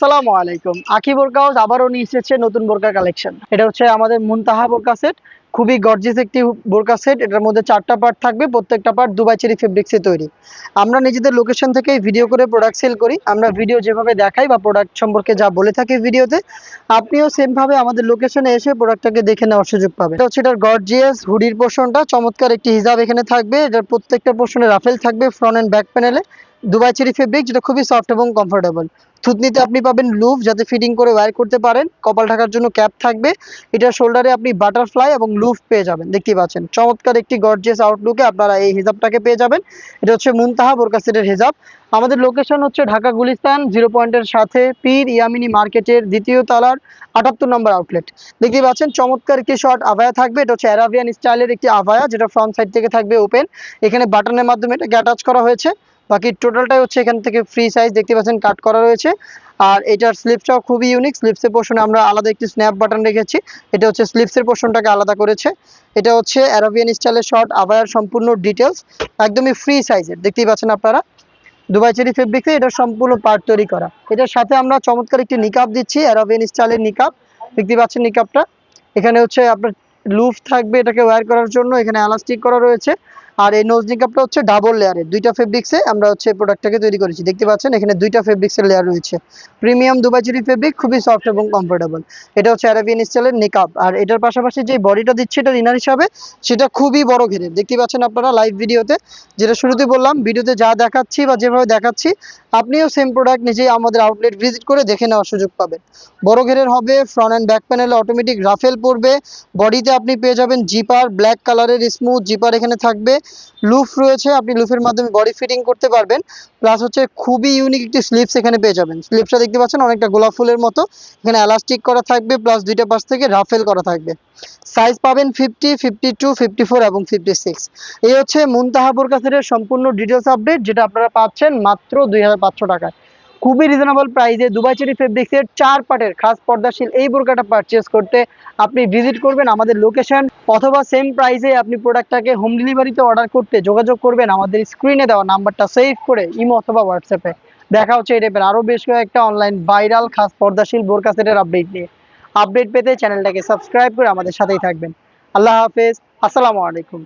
আসসালামু আলাইকুম। আকি বোরকা হাউস আবারও নিয়ে এসেছে নতুন বোরকা কালেকশন এটা হচ্ছে আমাদের মুনতাহা বোরকা সেট খুবই গর্জিয়াস একটি বোরকা সেট এটার মধ্যে চারটা পার্ট থাকবে, প্রত্যেকটা পার্ট দুবাই চেরি ফেব্রিক্সে তৈরি। আমরা নিজেদের লোকেশন থেকেই ভিডিও করে প্রোডাক্ট সেল করি। আমরা ভিডিও যেভাবে দেখাই বা প্রোডাক্ট সম্পর্কে যা বলে থাকি ভিডিওতে আপনিও সেম ভাবে আমাদের লোকেশনে এসে প্রোডাক্টটাকে দেখে নেওয়ার সুযোগ পাবেন। এটা হচ্ছে এটার গর্জিয়াস হুডির পোর্শনটা চমৎকার একটি হিজাব এখানে থাকবে। এটার প্রত্যেকটা পোর্শনে রাফেল থাকবে ফ্রন্ট এন্ড ব্যাক প্যানেলে দুবাই চেরি ফেব্রিক, যেটা খুবই সফট এবং কমফোর্টেবল থুতনিতে আপনি পাবেন লুফ যাতে ফিটিং করে ওয়্যার করতে পারেন। কপাল ঢাকার জন্য ক্যাপ থাকবে। এটা শোল্ডারে আপনি বাটারফ্লাই এবং লুফ পেয়ে যাবেন। দেখতেই পাচ্ছেন, চমৎকার একটি গর্জিয়াস আউটলুকে আপনারা এই হিজাবটাকে পেয়ে যাবেন। এটা হচ্ছে মুনতাহা বোরকা সেটের হিজাব। আমাদের লোকেশন হচ্ছে ঢাকা গুলিস্তান জিরো পয়েন্টের সাথে পীর ইয়ামিনী মার্কেটের দ্বিতীয় তলার আটাত্তর নম্বর আউটলেট দেখতেই পাচ্ছেন, চমৎকার একটি শর্ট আভায়া থাকবে। এটা হচ্ছে অ্যারাবিয়ান স্টাইলের একটি আভায়া, যেটা ফ্রন্ট সাইড থেকে থাকবে ওপেন এখানে বাটনের মাধ্যমে এটাকে অ্যাটাচ করা হয়েছে। বাকি টোটালটাই হচ্ছে এখান থেকে ফ্রি সাইজ দেখতে পাচ্ছেন কাট করা রয়েছে। আর এটার স্লিপসটাও খুবই ইউনিক স্লিপসের পোর্শনে আমরা আলাদা একটি স্ন্যাপ বাটন রেখেছি। এটা হচ্ছে স্লিপসের পোর্শনটাকে আলাদা করেছে। এটা হচ্ছে অ্যারাবিয়ান স্টাইলের শর্ট আবার সম্পূর্ণ ডিটেলস একদমই ফ্রি সাইজের দেখতেই পাচ্ছেন আপনারা দুবাই চেরি ফেব্রিক্সে এটা সম্পূর্ণ পার্ট তৈরি করা। এটার সাথে আমরা চমৎকার একটি নিকাপ দিচ্ছি অ্যারাবিয়ান স্টাইলের নিকাপ দেখতে পাচ্ছেন নিকাপটা এখানে হচ্ছে আপনার লুফ থাকবে এটাকে ওয়্যার করার জন্য, এখানে এলাস্টিক করা রয়েছে। আর এই নোজ নিকাপটা হচ্ছে ডাবল লেয়ারের দুইটা ফেব্রিক্সে আমরা হচ্ছে প্রোডাক্টটাকে তৈরি করেছি। দেখতে পাচ্ছেন, এখানে দুইটা ফেব্রিক্সের লেয়ার রয়েছে। প্রিমিয়াম দুবাই চেরি ফেব্রিক খুবই সফট এবং কমফোর্টেবল এটা হচ্ছে অ্যারাবিয়ান স্টাইলের নিকাপ আর এটার পাশাপাশি যে বডিটা দিচ্ছে এটা ইনার হিসাবে, সেটা খুবই বড় ঘেরের। দেখতে পাচ্ছেন আপনারা লাইভ ভিডিওতে যেটা শুরুতে বললাম, ভিডিওতে যা দেখাচ্ছি বা যেভাবে দেখাচ্ছি, আপনিও সেম প্রোডাক্ট নিজেই আমাদের আউটলেট ভিজিট করে দেখে নেওয়ার সুযোগ পাবেন। বড় ঘেরের হবে ফ্রন্ট অ্যান্ড ব্যাক প্যানেলে অটোমেটিক রাফেল পড়বে। বডিতে আপনি পেয়ে যাবেন জিপার ব্ল্যাক কালারের স্মুথ জিপার এখানে থাকবে। লুফ রয়েছে, আপনি লুফের মাধ্যমে বডি ফিটিং করতে পারবেন। প্লাস হচ্ছে খুবই ইউনিক একটি স্লিপস এখানে পেয়ে যাবেন। স্লিপসটা দেখতে পাচ্ছেন, অনেকটা গোলাপ ফুলের মতো। এখানে এলাস্টিক করা থাকবে প্লাস দুইটা পাশ থেকে রাফেল করা থাকবে। সাইজ পাবেন fifty fifty two fifty four এবং ফিফটি সিক্স এই হচ্ছে মুনতাহা কাছে সম্পূর্ণ ডিটেলস আপডেট যেটা আপনারা পাচ্ছেন মাত্র দুই হাজার পাঁচশো টাকায়। খুবই রিজনেবল প্রাইসে দুবাই চেরি ফেব্রিক্সের চার পার্টের খাস পর্দাশীল এই বোরকাটা পারচেস করতে আপনি ভিজিট করবেন আমাদের লোকেশন অথবা সেম প্রাইসে আপনি প্রোডাক্টটাকে হোম ডেলিভারিতে অর্ডার করতে যোগাযোগ করবেন আমাদের স্ক্রিনে দেওয়া নাম্বারটা সেভ করে ইমো অথবা হোয়াটসঅ্যাপে দেখা হচ্ছে এই টাইপের আরও বেশ কয়েকটা অনলাইন ভাইরাল খাস পর্দাশীল বোরকা সেটের আপডেট নিয়ে। আপডেট পেতে চ্যানেলটাকে সাবস্ক্রাইব করে আমাদের সাথেই থাকবেন। আল্লাহ হাফেজ, আসসালামু আলাইকুম।